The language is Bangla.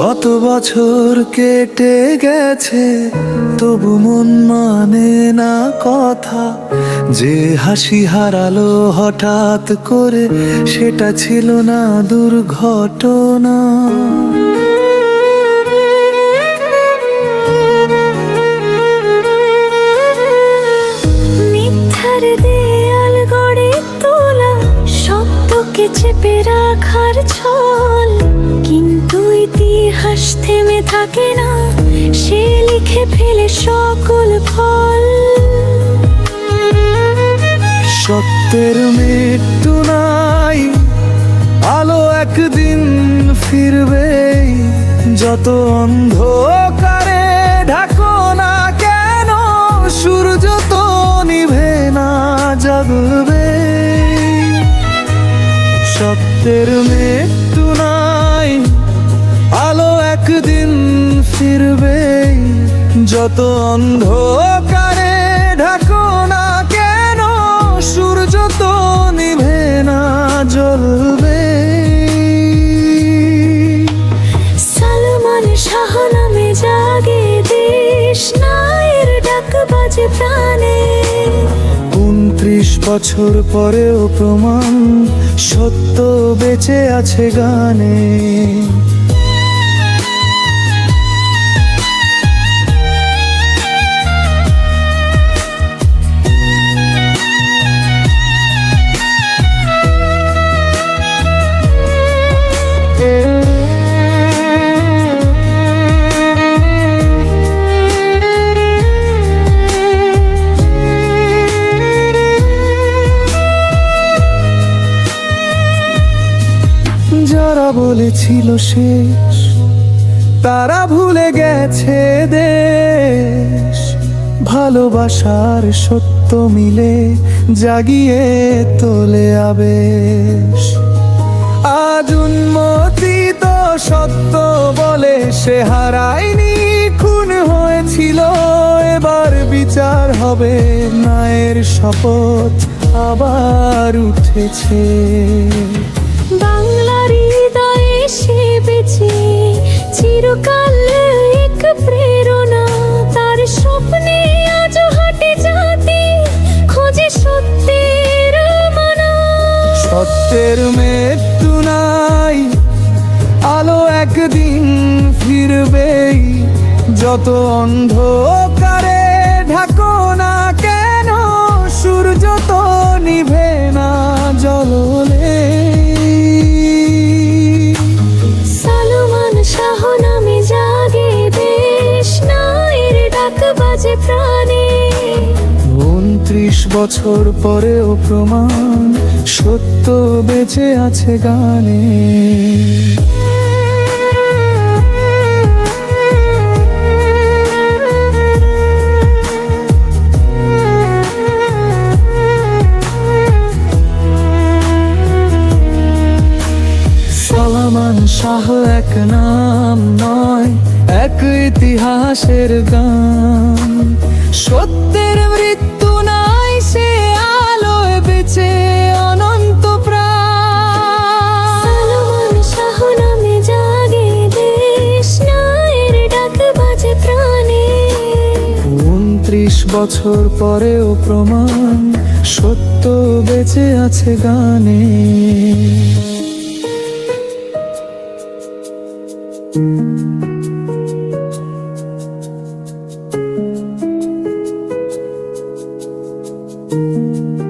কত বছর কেটে গেছে, তবু মন মানে না কথা। যে হাসি হারালো হঠাৎ করে, সেটা ছিল না দুর্ঘটনা। মিথ্যার দেয়াল গড়ে তোলা, সত্যকে চেপে রাখার ইতিহাস থেমে থাকে না, সে লিখে ফেলে সকল ফল। সত্যের মৃত্যু নাই, আলো একদিন ফিরবে যত অন্ধকারে ঢাকো না কেন, সূর্য তো নিভে না জাগবে। সত্যের মৃত্যু ফিরবে যত অন্ধকারে ঢাকো না কেন সূর্য তো নিভে না জ্বলবে। সালমান শাহ নামে জাগে দেশ নায়ের ডাক বাজে প্রাণে। উনত্রিশ বছর পরেও প্রমাণ সত্য বেঁচে আছে গানে। বলেছিল শেষ, তারা ভুলে গেছে দেশ। ভালোবাসার সত্য মিলে জাগিয়ে তোলে আবেশ। আজ উন্মতিত সত্য বলে সে হারায়নি, খুন হয়েছিল, এবার বিচার হবে নায়ের শপথ আবার উঠেছে। বেঁচে, চিরকাল এক প্রেরণা। তার স্বপ্নে আজ হাটে জাতি, খোঁজে সত্যের মানা। সত্যের মৃত্যু নাই, আলো একদিন ফিরবেই। যত অন্ধকারে ঢাকো না কেন, সূর্য তো নিভে না। বাজে প্রাণে। উনত্রিশ বছর পরেও প্রমাণ সত্য বেঁচে আছে গানে। সালামান শাহ এক নাম নয় এক ইতিহাসের গান। সত্যের মৃত্যু নাই সে আলোয় বেঁচে অনন্ত প্রাণ। শাহ নামে জাগে দেশ নায়ের ডাক বাজে প্রাণে। উনত্রিশ বছর পরেও প্রমাণ সত্য বেঁচে আছে গানে। Thank you.